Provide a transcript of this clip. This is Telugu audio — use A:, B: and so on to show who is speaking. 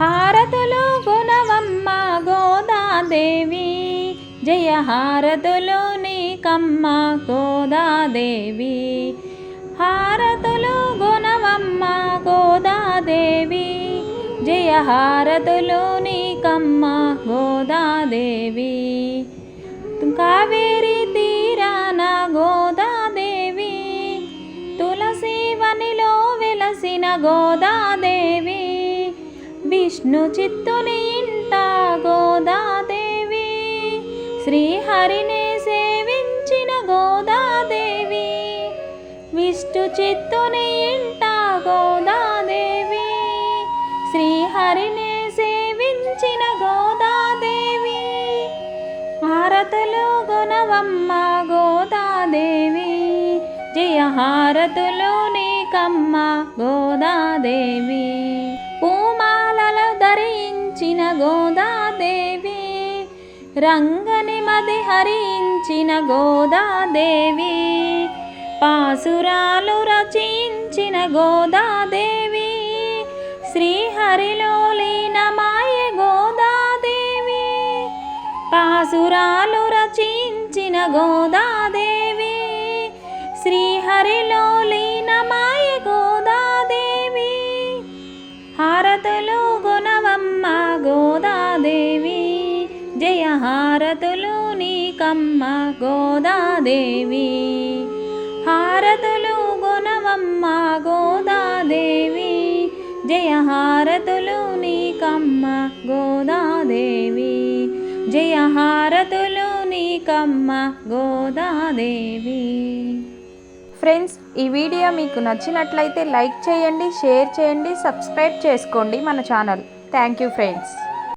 A: హారతులు గుణవమ్మ గోదాదేవి. జయ హారతులు నీకమ్మ గోదాదేవి. హారతులు గుణవమ్మ గోదాదేవి. జయ హారతులు నీకమ్మ గోదాదేవి. కావేరి తీరాన గోదాదేవి. తులసి వనిలో వెలసిన గోదాదేవి. విష్ణు చిత్తుని ఇంట గోదాదేవి శ్రీహరిని సేవించిన గోదాదేవి విష్ణు చిత్తుని ఇంట గోదాదేవి శ్రీహరిని సేవించిన గోదాదేవి హారతులు గుణవమ్మ గోదాదేవి జయ హారతులు నీకమ్మ గోదాదేవి. హరించిన గోదాదేవి రంగని మది హరించిన గోదాదేవి పాసురాలు రచించిన గోదాదేవి శ్రీహరిలో లీనమాయ గోదాదేవి పాసురాలు రచించిన గోదాదేవి శ్రీహరిలో లీ హారతులు నీకమ్మ గోదాదేవి. హారతులు గుణవమ్మ గోదాదేవి. జయ హారతులు నీకమ్మ గోదాదేవి. జయ హారతులు నీకమ్మ గోదాదేవి.
B: ఫ్రెండ్స్ ఈ వీడియో మీకు నచ్చినట్లయితే లైక్ చేయండి షేర్ చేయండి సబ్స్క్రైబ్ చేసుకోండి మన ఛానల్. Thank you friends.